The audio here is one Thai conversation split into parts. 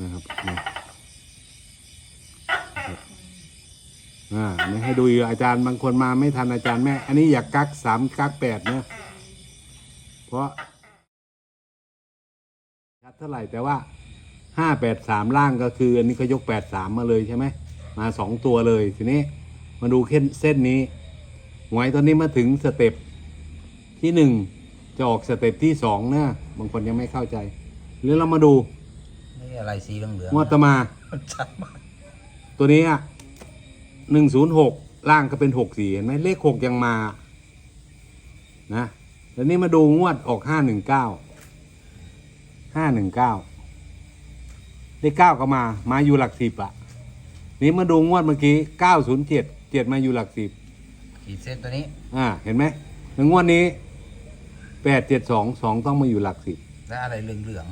นะครับอ่านี่ให้ดูอีกอาจารย์บางคนมาไม่ทันอาจารย์แม่ อันนี้อยากกักสามกักแปดนะเพราะชัดเท่าไหร่แต่ว่าห้าแปดสามล่างก็คือ อันนี้เขายกแปดสามมาเลยใช่ไหมมาสองตัวเลยทีนี้มาดูเส้นนี้หวยตอนนี้มาถึงสเต็ปที่หนึ่งจะออกสเต็ปที่สองนะบางคนยังไม่เข้าใจหรือเรามาดู นี่อะไรสีเหลืองเหลืองงวดต่อมาชัดมากตัวนี้อะหนึ่งศูนย์หกล่างก็เป็นหกสี่เห็นไหมเลขหกยังมา นะแล้วนี่มาดูงวดออกห้าหนึ่งเก้าห้าหนึ่งเก้าเลขเก้าก็มา มาอยู่หลักสิบอะ นี่มาดูงวดเมื่อกี้เก้าศูนย์เจ็ดเจ็ดมาอยู่หลักสิบขีดเส้นตัวนี้ อ่า เห็นไหมแล้วงวดนี้แปดเจ็ดสองสองต้องมาอยู่หลักสิบและอะไรเหลืองเหลือง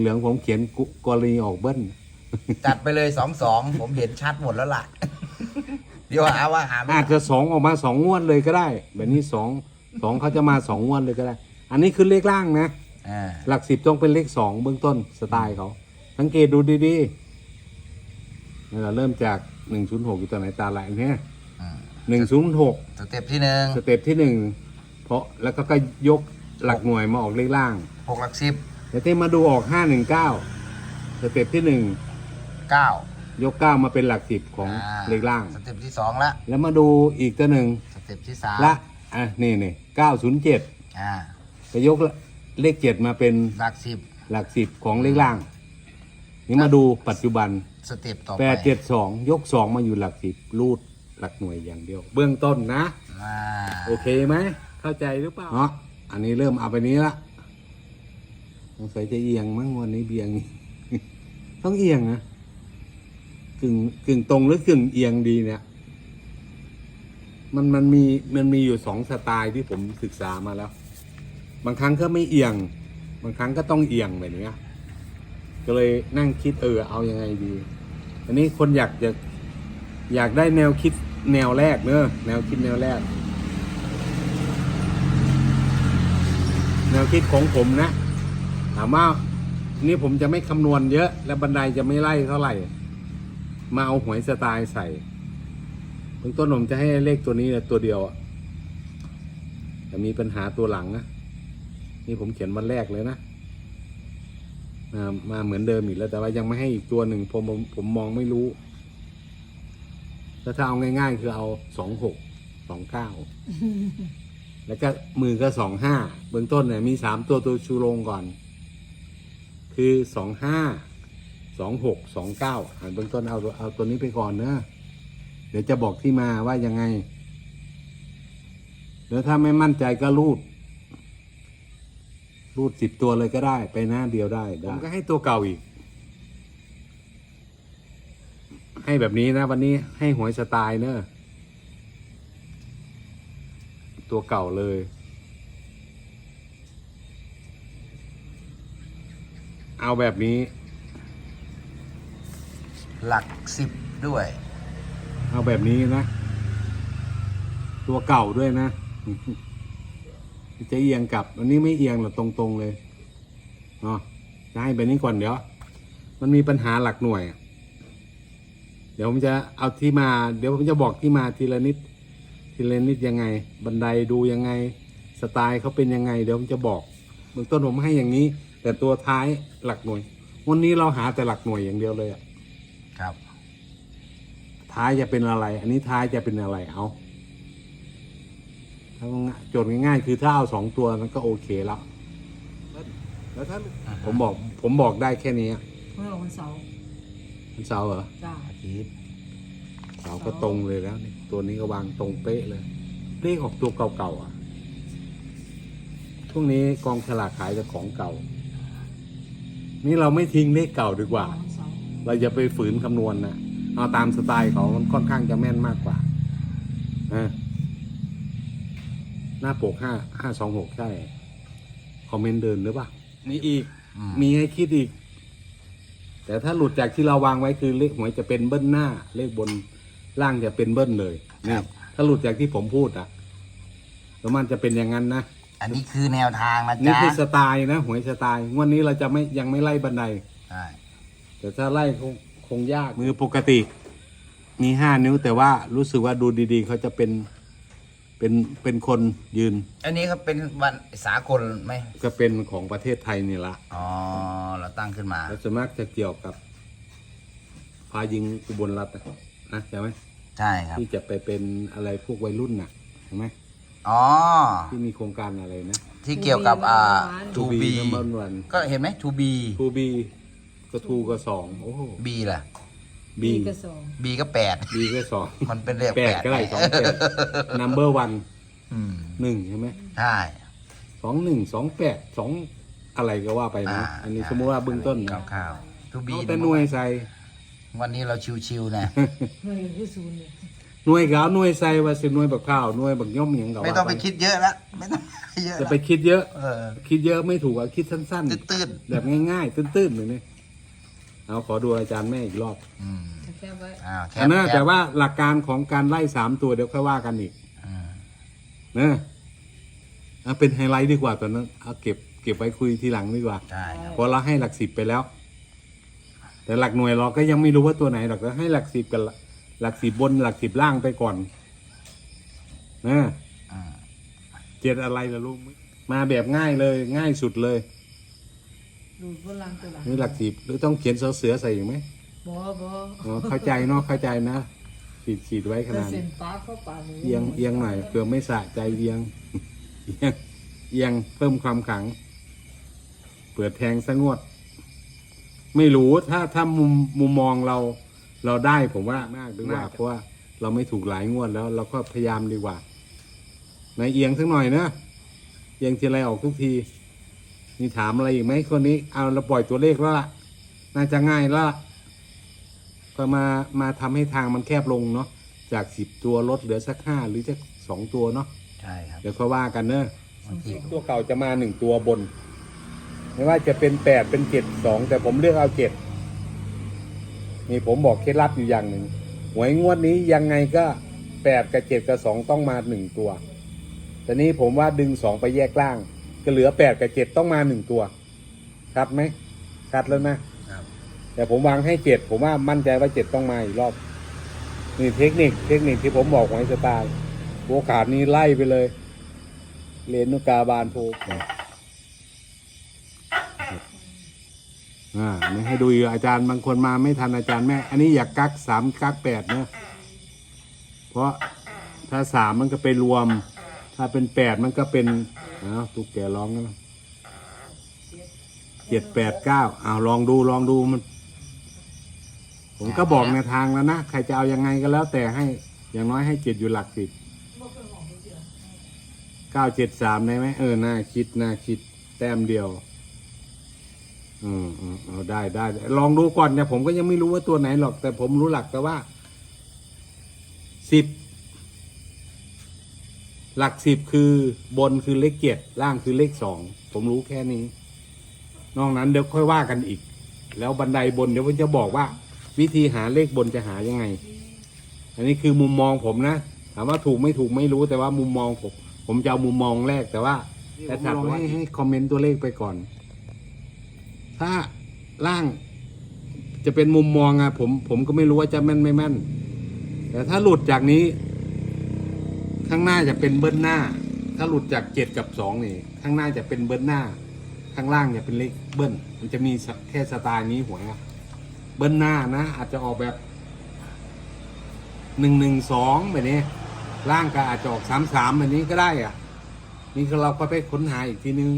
เหลืองๆผมเขียนกุกรณีออกเบิ้ลๆจัดไปเลยสองสองผมเห็นชัดหมดแล้วล่ะ เดี๋ยวหาว่าหาไม่อาจจะสองออกมาสองงวดเลยก็ได้ แบบนี้สองสองเขาจะมาสองงวดเลยก็ได้ อันนี้คือเลขล่างนะ อ่าหลักสิบต้องเป็นเลขสองเบื้องต้นสไตล์เขา สังเกตดูดีๆนี่เราเริ่มจากหนึ่งศูนย์หกอยู่ตัวไหนตาไหลเนี่ยอืมหนึ่งศูนย์หกสเต็ปที่หนึ่งสเต็ปที่หนึ่งเพราะแล้วก็ก็ยกหลักหน่วยมาออกเลขล่างหกหลักสิบ แต่ที่มาดูออกห้าหนึ่งเก้าสเต็ปที่หนึ่งเก้ายกเก้ามาเป็นหลักสิบของาเลขล่าง สเต็ปที่สองละแล้วมาดูอีกตัวหนึ่งสเต็ปที่สามละอะนี่นี่เก้าศูนย์เจ็ดอ่าจะยกเลขเจ็ดมาเป็นหลักสิบหลักสิบของเลขล่าง นี่มาดูปัจจุบันสเต็ปต่อไปแปดเจ็ดสองยกสองมาอยู่หลักสิบรูดหลักหน่วยอย่างเดียว เบื้องต้นนะ อ่า โอเคไหม เข้าใจหรือเปล่าเนาะอันนี้เริ่มเอาไปนี้ละ สงสัยจะเอียงมั้งวันนี้เบียง ต้องเอียงนะกึ่งกึ่งตรงหรือกึ่งเอียงดีเนี่ย มันมันมีมันมีอยู่สองสไตล์ที่ผมศึกษามาแล้ว บางครั้งก็ไม่เอียง บางครั้งก็ต้องเอียงแบบนี้ก็เลยนั่งคิดเออเอายังไงดี อันนี้คนอยากจะอยากได้แนวคิดแนวแรกเนอะแนวคิดแนวแรก แนวคิดของผมนะ ถามว่านี่ผมจะไม่คำนวณเยอะ และบันไดจะไม่ไล่เท่าไหร่ มาเอาหวยสไตล์ใส่เบื้องต้นผมจะให้เลขตัวนี้ตัวเดียวอะแต่มีปัญหาตัวหลังนะนี่ผมเขียนวันแรกเลยนะมามาเหมือนเดิมอีกแล้วแต่ว่ายังไม่ให้อีกตัวหนึ่งผมผมผมมองไม่รู้แล้วถ้าเอาง่าย ๆ คือเอาสองหกสองเก้าแล้วก็มือก็สองห้าเบื้องต้นเนี่ยมีสามตัวตัวชูโรงก่อน คือสองห้าสองหกสองเก้าเบื้องต้นเอาเอาตัวนี้ไปก่อนเนอะเดี๋ยวจะบอกที่มาว่ายังไง แล้วถ้าไม่มั่นใจก็รูด รูดสิบตัวเลยก็ได้ ไปหน้าเดียวได้ ผมก็ให้ตัวเก่าอีก ให้แบบนี้นะ วันนี้ให้หวยสไตล์เนอะตัวเก่าเลย เอาแบบนี้ หลักสิบด้วย เอาแบบนี้นะ ตัวเก่าด้วยนะ จะเอียงกลับ อันนี้ไม่เอียงหรอกตรงๆเลยเนาะจะให้แบบนี้ก่อนเดี๋ยว มันมีปัญหาหลักหน่วย เดี๋ยวผมจะเอาที่มา เดี๋ยวผมจะบอกที่มาทีละนิด ทีละนิดยังไง บันไดดูยังไง สไตล์เขาเป็นยังไง เดี๋ยวผมจะบอกเบื้องต้นผมให้อย่างนี้แต่ตัวท้ายหลักหน่วย วันนี้เราหาแต่หลักหน่วยอย่างเดียวเลยอะครับ ท้ายจะเป็นอะไร อันนี้ท้ายจะเป็นอะไรเอาถ้าโจทย์ง่ายๆ คือถ้าเอาสองตัวนั้นก็โอเคแล้ว แล้วถ้าอ่าฮะผมบอก ผมบอกได้แค่นี้อะเมื่อวันเสาร์มันเสาร์เหรอจ้าอาทิตย์เสาร์ก็ตรงเลยแล้วนี่ตัวนี้ก็วางตรงเป๊ะเลยเลขออกตัวเก่าๆอะช่วงนี้กองฉลากขายแต่ของเก่า นี่เราไม่ทิ้งเลขเก่าดีกว่าวันเสาร์เราจะไปฝืนคำนวณนะเอาตามสไตล์เขามันค่อนข้างจะแม่นมากกว่านะหน้าปกห้าห้าสองหกใช่ คอมเมนต์เดินหรือเปล่านี่อีกอืมมีให้คิดอีก แต่ถ้าหลุดจากที่เราวางไว้คือเลขหวยจะเป็นเบิ้ลหน้า เลขบนล่างจะเป็นเบิ้ลเลยนี่ถ้าหลุดจากที่ผมพูดอะแล้วมันจะเป็นอย่างนั้นนะ อันนี้คือแนวทางนะนี่จ๊ะคือสไตล์นะหวยสไตล์งวดนี้เราจะไม่ยังไม่ไล่บันได ใช่แต่ถ้าไล่คงคงยากมือปกติมีห้านิ้ว แต่ว่ารู้สึกว่าดูดีๆ เขาจะเป็นเป็นเป็นคนยืนอันนี้เขาเป็นวันสากลไหมก็เป็นของประเทศไทยนี่ละอ๋อเราตั้งขึ้นมา แล้วส่วนมากจะเกี่ยวกับพายิงอุบลรัฐนะนะใช่ไหมใช่ครับที่จะไปเป็นอะไรพวกวัยรุ่นน่ะใช่ไหม อ๋อ ที่มีโครงการอะไรนะ ที่เกี่ยวกับอ่าทูทูบีบีน้ำมันวันก็เห็นไหมทูบีทูบีก็ทูก็สองโอ้บีล่ะบีกระสองบีก็แปด บีก็สองมันเป็นเลขแปแปดดก็ได้สองแปด number one อืมหนึ่งใช่ไหมใช่ สองหนึ่งสองแปดสองอะไรก็ว่าไปนะอันนี้สมมติว่าเบื้องต้นนะคร่าวๆทูบีเอาแต่หน่วยใส่วันนี้เราชิวๆนะ หน่วยที่ศูนย์เลย หน่วยกาวหน่วยใส่ว่าสิหน่วยบักข้าวหน่วยบักย่อมอย่างกับไม่ต้องไปคิดเยอะละไม่ต้องเยอะจะละไปคิดเยอะ เออ คิดเยอะไม่ถูกอะคิดสั้นตื้นๆ แบบง่ายๆ ตื้นๆเลยนี่เอาขอดูอาจารย์แม่อีกรอบๆอืมแค่ไว้อ้าวแคอันนั้นปแต่ว่าหลักการของการไล่สามตัวเดี๋ยวค่อยว่ากันอีกอืมนะเอาเป็นไฮไลท์ดีกว่าตอนนั้นเอาเก็บเก็บไว้คุยทีหลังดีกว่าใช่ครับเพราะเราให้หลักสิบไปแล้ว แต่หลักหน่วยเราก็ยังไม่รู้ว่าตัวไหนหรอกก็ให้หลักสิบกับ หลักสิบบนหลักสิบล่างไปก่อนนะอืมเจ็ดอะไรล่ะลูกมาแบบง่ายเลย ง่ายสุดเลยดูดบนลังตัวหลังนี่หลักสิบหรือต้องเขียนเสือเสือใส่อีกไหมบอบออ๋อเข้าใจเนาะเข้าใจนะขีดขีดไว้ขแต่นาดเส้นี้นปลาเข้าปากเอียงเอียงหน่อยเผื่อไม่สะใจเอียงเอียงเอียงเพิ่มความขัง เปิดแทงสงวด ไม่รู้ถ้าถ้ามุมมุมมองเรา เราได้ผมว่ามากดีกว่าเพราะว่าเราไม่ถูกหลายงวดแล้ว เราก็พยายามดีกว่าในเอียงสักหน่อยนะเอียงทีไรออกทุกทีมีถามอะไรอีกไหมคนนี้ เอาเราปล่อยตัวเลขแล้วล่ะน่าจะง่ายแล้วล่ะก็มามาทำให้ทางมันแคบลงเนาะจากสิบตัวลดเหลือสักห้าหรือจะสองตัวเนาะใช่ครับเดี๋ยวค่อยว่ากันเนอะบางทีตัวเก่าจะมาหนึ่งตัวบน ไม่ว่าจะเป็นแปดเป็นเจ็ดสองแต่ผมเลือกเอาเจ็ด นี่ผมบอกเคล็ดลับอยู่อย่างหนึ่งหวยงวดนี้ยังไงก็แปดกับเจ็ดกับสองต้องมาหนึ่งตัวแต่นี้ผมว่าดึงสองไปแยกล่าง ก็เหลือแปดกับเจ็ดต้องมาหนึ่งตัวชัดไหมชัดแล้วนะครับแต่ผมวางให้เจ็ดผมว่ามั่นใจว่าเจ็ดต้องมาอีกรอบนี่เทคนิค เทคนิคที่ผมบอกหวยสไตล์โอกาสนี้ไล่ไปเลยเลนนุกาบานโพ อ่าไม่ให้ดูอีกอาจารย์บางคนมาไม่ทันอาจารย์แม่ อันนี้อยากกักสามกักแปดเนะ เพราะถ้าสามมันก็ไปรวม ถ้าเป็นแปดมันก็เป็นอ้าวตุ๊กแกร้องแล้วเจ็ดแปดเก้าอ้าวลองดูลองดูมัน ผมก็บอกในทางแล้วนะ ใครจะเอายังไงก็แล้วแต่ให้ อย่างน้อยให้เจ็ดอยู่หลักสิบเก้าเจ็ดสามได้ไหมเออน่าคิดน่าคิดแต้มเดียว อืมอืมเอาได้ได้ลองดูก่อนเนี่ยผมก็ยังไม่รู้ว่าตัวไหนหรอก แต่ผมรู้หลักแต่ว่าสิบหลักสิบคือบนคือเลขเจ็ดล่างคือเลขสองผมรู้แค่นี้ นอกนั้นเดี๋ยวค่อยว่ากันอีก แล้วบันไดบนเดี๋ยวผมจะบอกว่า วิธีหาเลขบนจะหายังไง อันนี้คือมุมมองผมนะถามว่าถูกไม่ถูกไม่รู้แต่ว่ามุมมองผมผมจะเอามุมมองแรกแต่ว่าแต่ถัดให้ให้คอมเมนต์ตัวเลขไปก่อน ถ้าล่างจะเป็นมุมมองอะผมผมก็ไม่รู้ว่าจะแม่นไม่แม่น แต่ถ้าหลุดจากนี้ ข้างหน้าจะเป็นเบิ้ลหน้า ถ้าหลุดจากเจ็ดกับสองนี่ ข้างหน้าจะเป็นเบิ้ลหน้า ข้างล่างจะเป็นเลขเบิ้ลมันจะมีแค่สไตล์นี้หวยเบิ้ลหน้านะ อาจจะออกแบบหนึ่งหนึ่งสองแบบนี้ ล่างก็อาจจะออกสามสามแบบนี้ก็ได้อะนี่เราก็ไปค้นหาอีกทีนึง